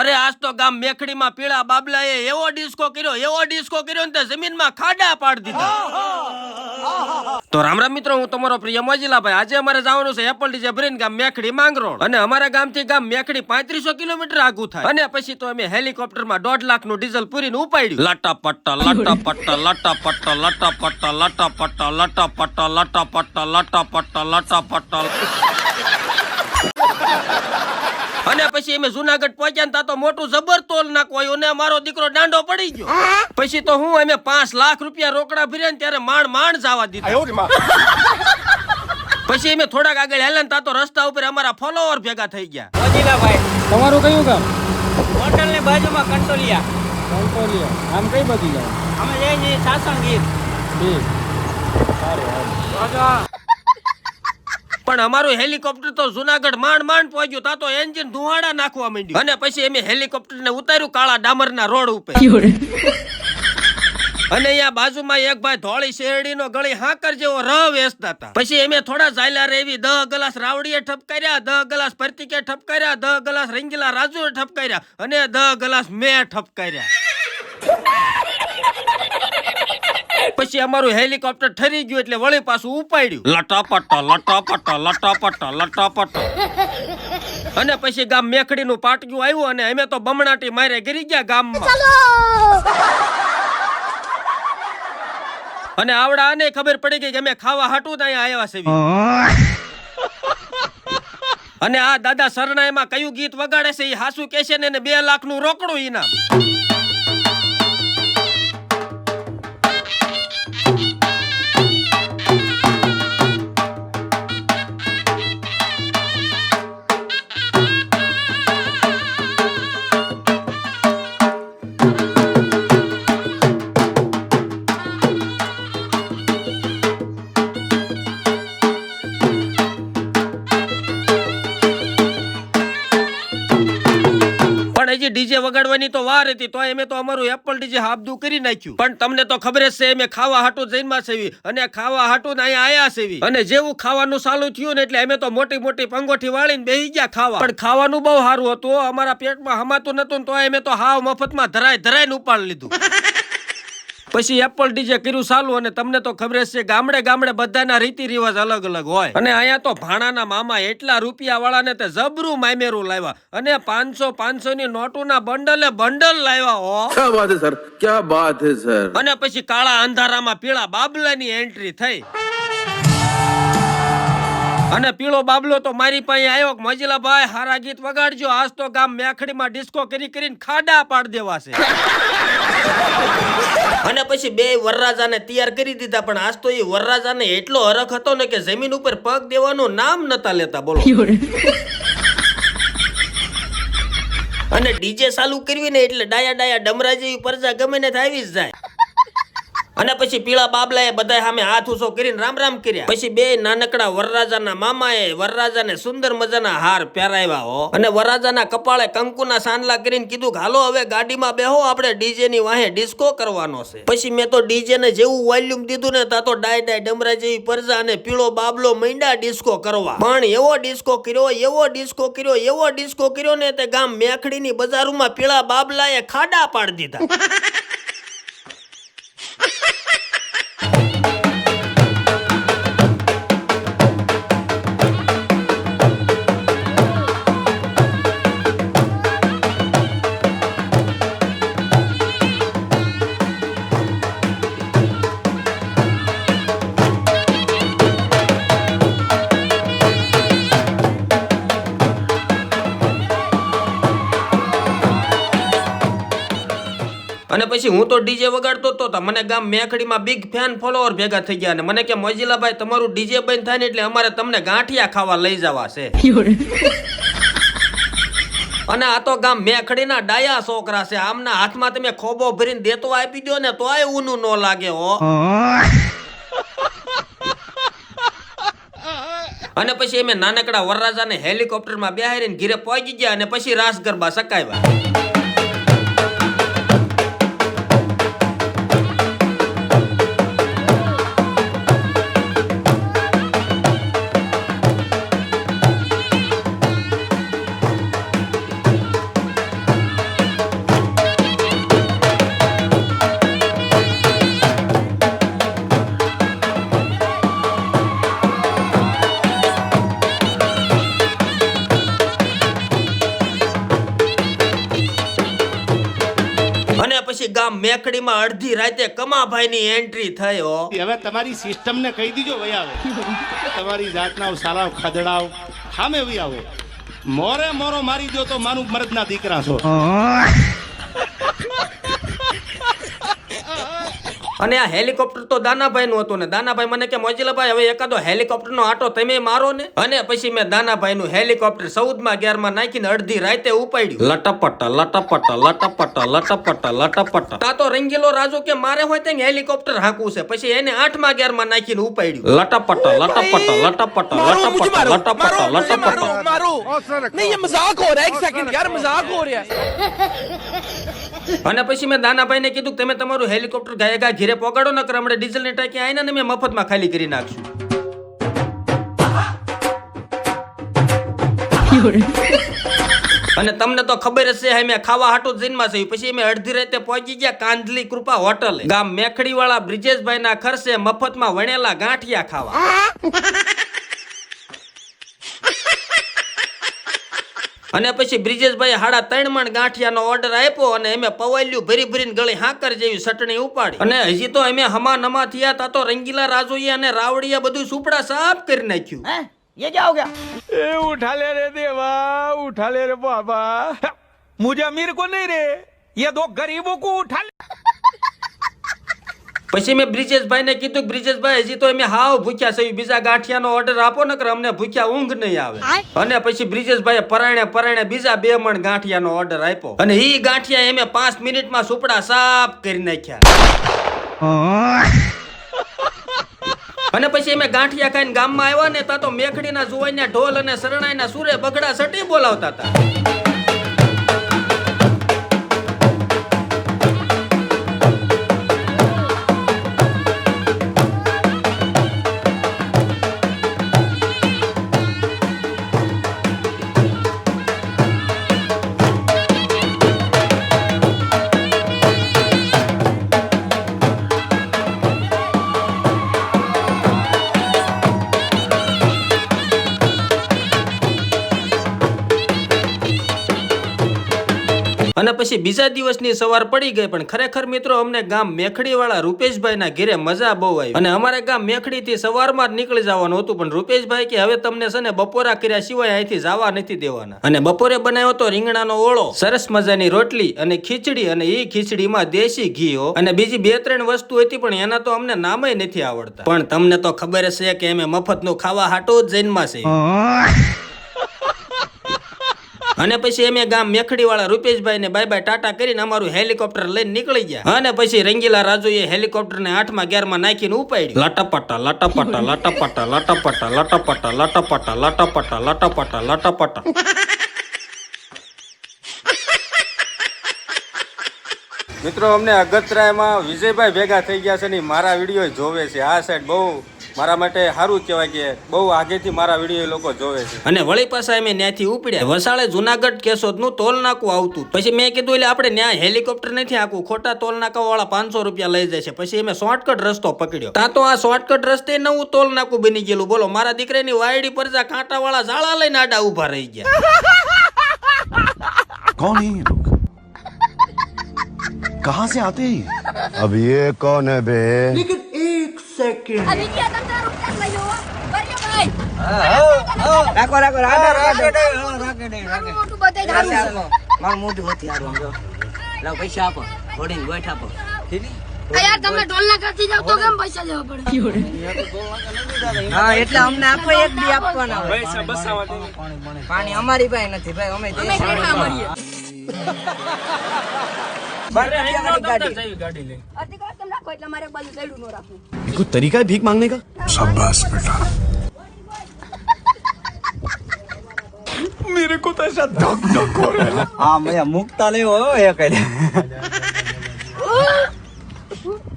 અરે આજ તો ગામ મેખડીમાં પીળા બાબલાએ એવો ડિસ્કો કર્યો, એવો ડિસ્કો કર્યો ને તે જમીનમાં ખાડા પાડી દીધા. તો રામ રામ મિત્રો, હું તમારો પ્રિય મોજીલાભાઈ. આજે અમારે જવાનું છે એપલ ડીજે ભરીને ગામ મેખડી માંગરોળ. અને અમારા ગામથી ગામ મેખડી પાંત્રીસો કિલોમીટર આગું થાય. અને પછી તો અમે હેલિકોપ્ટરમાં દોઢ લાખનું ડીઝલ પૂરીને ઉપાડ્યું. લટા પટ્ટા લટા પટ્ટા લટા પટ્ટા લટા પટ્ટા લટા પટ્ટા લટા પટ્ટા લટા પટ્ટા લટા પટ્ટા લટા પટ્ટા અને પછી અમે જુનાગઢ પહોંચ્યા ને તા તો મોટું જબર તોલ નાખવાયું ને મારો દીકરો દાંડો પડી ગયો. પછી તો હું અમે પાંચ લાખ રૂપિયા રોકડા ભર્યા ને ત્યારે માણ માણ જવા દીધા. પછી અમે થોડાક આગળ હેલન ને તા તો રસ્તા ઉપર અમારા ફોલોવર ભેગા થઈ ગયા. તમારું કયું કામ હોટલની બાજુમાં કંટોલિયા. કંટોલિયા. આમ કઈ બધી જાય અમે જઈએ સાસણ ગીર. સારું સારું. પણ અમારું હેલિકોપ્ટર તો જુનાગઢ માંડ માંડ પહોંચ્યું તા તો એન્જિન ધુવાડા નાખવા માંડ્યું. અને પછી એમ હેલિકોપ્ટર ને ઉતાર્યું કાળા ડામરના રોડ ઉપર. અને અહીંયા બાજુમાં એક ભાઈ ધોળી શેરડીનો ગળી હાકર જેવો ર વેચતા હતા પછી એમે થોડા ઝાયલા રેવી દહ ગ્લાસ રાવડીએ ઠપકાર્યા દહ ગ્લાસ પ્રતિકે ઠપકાર્યા દહ ગ્લાસ રંગીલા રાજુએ ઠપકાર્યા અને દહ ગ્લાસ મેં ઠપકાર્યા. પછી અમારું હેલિકોપ્ટર ઠરી ગયું એટલે વળી પાછું ઉપાડ્યું. લટાપટ લટાપટ લટાપટ લટાપટ. અને પછી ગામ મેખડીનું નું પાટિયું આવ્યું અને અમે તો બમણાટી મારે ગરી ગયા ગામમાં. અને આવડા આને ખબર પડી ગઈ કે અમે ખાવા હાટું ત્યાં આવ્યા છે અને આ દાદા શરણાઈમાં કયું ગીત વગાડે છે એ હાસુ કે છે ને બે લાખનું રોકડું ઇનામ હજી ડીજે વગાડવાની તો વાર હતી, તો અમે તો અમારું એપલ ડીજે હાબદું કરી નાખ્યું. પણ તમને તો ખબર છે અમે ખાવા હાટું જઈનમાં સેવી અને ખાવા હાટું અહીંયા આયા સેવી. અને જેવું ખાવાનું ચાલુ થયું ને એટલે અમે તો મોટી મોટી પંગોઠી વાળીને બેહી ગયા ખાવા. પણ ખાવાનું બહુ સારું હતું. અમારા પેટમાં હમાતું નતું તો અમે તો હાવ મફતમાં ધરાય ધરાઈને ઉપાડ લીધું. પછી એપલ ડીજે કર્યું ચાલુ અને તમને તો ખબર છે ગામડે ગામડે બધાના રીતિ રિવાજ અલગ અલગ હોય. અને અહીંયા તો ભાણાના મામા એટલા રૂપિયા વાળાને તે જબરું માયમેરું લાવ્યા. અને પાંચસો પાંચસો ની નોટોના બંડલે બંડલ લાવ્યા હો. ક્યાં વાત હે સર? ક્યાં વાત હે સર? અને પછી કાળા અંધારામાં પીળા બાબલાની એન્ટ્રી થઈ. અને પીળો બાબલો તો મારી પાસે આવ્યો કે મજીલાભાઈ હારા ગીત વગાડજો. આજ તો ગામ મેખડીમાં ડિસ્કો કરી કરીને ખાડા પાડ દેવા છે. અને પછી બે વરરાજાને તૈયાર કરી દીધા પણ આજ તો એ વરરાજાને એટલો હરખ હતો ને કે જમીન ઉપર પગ દેવાનું નામ નતા લેતા બોલો. અને ડીજે ચાલુ કરવી ને એટલે ડાયા ડાયા ડમરા જેવી પરજા ગમે ને આવી જ જાય. અને પછી પીળા બાબલાએ બધા સામે હાથ ઊંચો કરીને રામ રામ કર્યા. પછી બે નાનકડા વરરાજાના મામાએ વરરાજાને સુંદર મજાના હાર પહેરાવ્યા હો. અને વરરાજાના કપાળે કંકુના સાંડલા કરીને કીધું હાલો, હવે ગાડીમાં બેહો, આપણે ડીજે ની વાહે ડિસ્કો કરવાનો છે. પછી મેં તો ડીજે ને જેવું વોલ્યુમ દીધું ને તા તો ડાય ડાય ડમરા જેવી પરજા અને પીળો બાબલો મૈંડા ડિસ્કો કરવા. પણ એવો ડિસ્કો કર્યો, એવો ડિસ્કો કર્યો, એવો ડિસ્કો કર્યો ને તે ગામ મેખડીની બજારોમાં પીળા બાબલાએ ખાડા પાડી દીધા. પછી હું તો ડીજે વગાડતો હતો તો મને ગામ મેખડીમાં બિગ ફેન ફોલોવર ભેગા થઈ ગયા અને મને કે મોજીલાભાઈ, તમારું ડીજે બંધ થાય ને એટલે અમારે તમને ગાંઠિયા ખાવા લઈ જવા છે. અને આ તો ગામ મેખડીના ડાયા છોકરા છે. આમના હાથમાં તમે ખોબો ભરીને દેતો આપી દો ને તોય ઊનું ન લાગે હો. અને પછી એમ નાનકડા વરરાજાને હેલિકોપ્ટરમાં બેહારીને ઘીરે પહોંચી ગયા અને પછી રાસ ગરબા સકાવ્યા. મેકડીમાં અડધી રાતે કમાભાઈની એન્ટ્રી થઈ હો હવે તમારી સિસ્ટમને કહી દીજો વહી આવે તમારી જાતના સાલાવ ખદડાવ સામે વહી આવો મોરે મોરો મારી દો તો મારું મરદના દીકરા છો. અને આ હેલિકોપ્ટર તો દાનાભાઈનું હતું ને. દાનાભાઈ મને કે મોજીલાભાઈ હવે એકાદો હેલિકોપ્ટરનો આટો તમે મારો ને? અને પછી મેં દાનાભાઈનું હેલિકોપ્ટર ચૌદમાં અગિયારમાં નાખીને અડધી રાતે ઉપાડ્યું. લટપટ લટપટ લટપટ લટપટ લટપટ. તા તો રંગીલો રાજો કે મારે હોય ત્યાં હેલિકોપ્ટર હાંકવું છે. પછી એને આઠમાં અગિયારમાં નાખીને ઉપાડ્યું. લટપટ લટપટ લટપટ લટપટ લટપટ લટપટ. મારો? મજાક હો રહા એક સેકન્ડ યાર મજાક હો રહા અને પછી મેં દાનાભાઈને કીધું કે તમે તમારું હેલિકોપ્ટર ગાય ગાય ઘીરે પોગાડો ન કર હમણાં ડીઝલની ટાંકી આવીને ને મેં મફતમાં ખાલી કરી નાખશું. અને તમને તો ખબર હશે હે મેં ખાવા હાટું જઈનમાં થયું પછી મેં અડધી રાતે પહોંચી ગયા કાંધલી કૃપા હોટલ. ગામ મેખડી વાળા બ્રિજેશભાઈ ના ખર્ચે મફતમાં વણેલા ગાંઠિયા ખાવા. અને પછી બ્રિજેશભાઈ હાડા ત્રણ મણ ગાંઠિયાનો ઓર્ડર આપ્યો અને અમે પવાલ્યું ભરી ભરીને ગળી હાકર જેવી ચટણી ઉપાડી અને હજી તો અમે હમા નમા થયા તા તો રંગીલા રાજોઈએ અને રાવડિયા બધું સુપડા સાફ કરી નાખ્યું ए उठा ले रे देवा उठा ले रे बाबा मुझे अमीर को नहीं रे ये दो गरीबों को उठा ले પછી મેં બ્રિજેશભાઈને કીધું બ્રિજેશભાઈ હજી તો અમે હાવ ભૂખ્યા છે બીજા ગાંઠિયાનો ઓર્ડર આપો ને અમને ભૂખ્યા ઊંઘ નહીં આવે. અને પછી બ્રિજેશભાઈ પરાણે પરાણે બીજા બે મણ ગાંઠિયાનો ઓર્ડર આપ્યો. અને એ ગાંઠિયા એમે પાંચ મિનિટમાં સુપડા સાફ કરી નાખ્યા. અને પછી અમે ગાંઠિયા ખાઈને ગામમાં આવ્યા ને તા તો મેખડીના જુવાઈના ઢોલ અને શરણાઈના સુરે બગડા સટી બોલાવતા હતા. અને પછી બીજા દિવસની સવાર પડી ગઈ, પણ ખરેખર મિત્રો અમને ગામ મેખડી વાળા રૂપેશભાઈ ના ઘેરે મજા બહુ આવી. અને અમારે ગામ મેખડી થી સવારમાં જ નીકળી જવાનું હતું, પણ રૂપેશભાઈ કે હવે તમને છે ને બપોરા કર્યા સિવાય અહીંથી જવા નથી દેવાના. અને બપોરે બનાવ્યો તો રીંગણાનો ઓળો, સરસ મજાની રોટલી અને ખીચડી, અને એ ખીચડીમાં દેશી ઘી અને બીજી બે ત્રણ વસ્તુ હતી, પણ એના તો અમને નામય નથી આવડતા. પણ તમને તો ખબર છે કે અમે મફતનું ખાવા હાટો જૈનમાં છે અને પછી અમે ગામ મેખડી વાળા રૂપેશભાઈ ને બાય બાય ટાટા કરીને અમારું હેલિકોપ્ટર લઈને નીકળી ગયા. અને પછી રંગીલા રાજુએ હેલિકોપ્ટર ને આઠમા ગેરમાં નાખીને ઉપાડ્યું. લટપટા લટપટા લટપટા લટપટા લટપટા લટપટા લટપટા લટપટા લટપટા. મિત્રો અમને અગતરાયમાં વિજયભાઈ ભેગા થઈ ગયા છે ને મારા વીડિયો જોવે છે. આ સાઈડ બહુ મારા માટે સારું કહેવાય કે બહુ આગેથી મારા વીડિયો લોકો જોવે છે. અને વળી પાછા અમે ત્યાંથી ઉપડ્યા. વસાળે જુનાગઢ કેશોદનું ટોલ નાકું આવતું. પછી મેં કીધું એટલે આપણે ન્યાય હેલિકોપ્ટર નથી આખું ખોટા ટોલ નાકા વાળા પાંચસો રૂપિયા લઈ જાય છે. પછી અમે શોર્ટકટ રસ્તો પકડ્યો. ત્યાં તો આ શોર્ટકટ રસ્તે નવું ટોલ નાકું બની ગયેલું. બોલો મારા દીકરાની વાયડી પર જા કાંટાવાળા ઝાડા લઈને આડા ઊભા રહી ગયા. કોણ કહાં સે આતે અબ યે કોણ હે બે સેકન્ડ રાખો રાખો રાખો રાખો રાખો મારું મોટું હતી હારું જો લાવ પૈસા આપો ઘોડીને ગોઠ આપો હા એટલે અમને આપો એક બી આપવાના પાણી અમારી પાસે નથી ભાઈ અમે દેશ कोई तरीका है भीख मांगने का शाबाश बेटा मेरे को तो ऐसा धक धक हो रहा है હા મયા મુકતા લેવો હો એ કઈ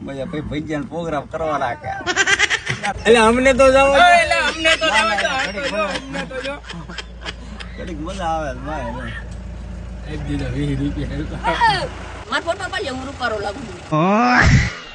મયા ભાઈ ભૈયાનો પ્રોગ્રામ કરવા રાખે એટલે અમને તો જાવ એટલે અમને તો જાવ અમને તો જો ઘડીક મજા આવે છે ભાઈ મારો Marfon apa yang rupa lagu. Oh.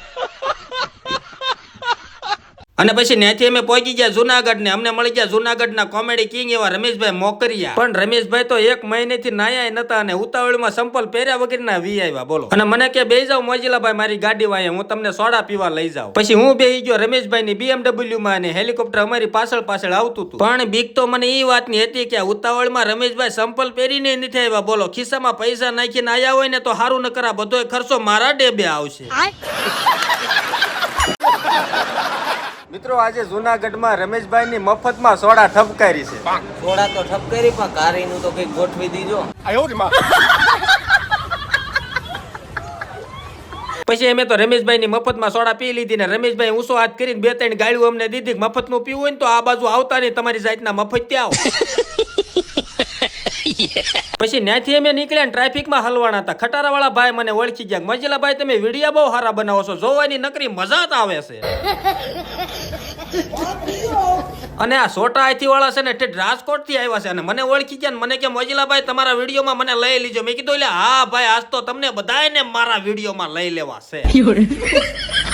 અને પછી ત્યાંથી અમે પહોંચી ગયા જુનાગઢ ને અમને મળી ગયા જુનાગઢના કોમેડી કિંગ એવા રમેશભાઈ મોકરિયા. પણ રમેશભાઈ તો એક મહિનેથી નાયા નતા અને ઉતાવળમાં સંપલ પહેર્યા વગરના વી આવ્યા બોલો. અને મને કે બે જાવ મોજીલાભાઈ મારી ગાડી વાય હું તમને સોડા પીવા લઈ જાઉં. પછી હું બે ગયો રમેશભાઈ ની BMW માં અને હેલિકોપ્ટર અમારી પાછળ પાછળ આવતું હતું પણ બીક તો મને એ વાતની હતી કે ઉતાવળમાં રમેશભાઈ સંપલ પહેરીને નથી આવ્યા બોલો. ખિસ્સામાં પૈસા નાખીને આવ્યા હોય ને તો સારું ન કરા બધો ખર્ચો મારા ડેબે આવશે. મિત્રો આજે જુનાગઢમાં રમેશભાઈ ની મફતમાં સોડા ઠપકારી છે. સોડા તો ઠપકારી પણ કારીનું તો કંઈક ગોઠવી દીજો. પછી અમે તો રમેશભાઈ ની મફતમાં સોડા પી લીધી ને રમેશભાઈ ઊંસો હાથ કરીને બે ત્રણ ગાળ્યું અમને દીધી મફતનું પીવું હોય ને તો આ બાજુ આવતા નહીં તમારી જાતના મફત ત્યાં આવો. પછી ત્યાંથી અમે નીકળ્યા ટ્રાફિકમાં હલવાના હતા. ખટારાવાળા ભાઈ મને ઓળખી ગયા. મજેલા ભાઈ તમે વીડિયો બહુ સારા બનાવો છો. જોવાની નકરી મજા જ આવે છે. અને આ સોટા આથી વાળા છે ને ઠેઠ રાજકોટથી આવ્યા છે અને મને ઓળખી ગયા મને કે, મોજીલાભાઈ, તમારા વિડીયોમાં મને લઈ લીજો. મેં કીધું, એટલે હા ભાઈ, આજ તો તમને બધાને મારા વિડીયોમાં લઈ લેવા છે.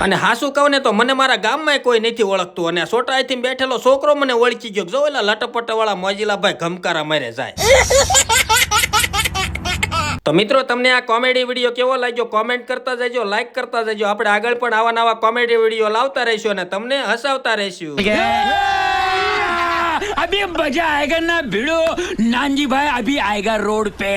અને હાસુ કહું ને તો મને મારા ગામમાં કોઈ નથી ઓળખતું અને આ સોટા આઈથી બેઠેલો છોકરો મને ઓળખી ગયો જો એલા લટપટ વાળા મોજીલાભાઈ ઘમકારા મારે જાય તો મિત્રો તમને આ કોમેડી વિડીયો કેવો લાગ્યો કોમેન્ટ કરતા જજો લાઈક કરતા જજો આપણે આગળ પણ આવા નવા કોમેડી વિડીયો લાવતા રહીશું અને તમને હસાવતા રહીશું अभी मजा आएगा ना भिड़ो नानजी भाई अभी आएगा रोड पे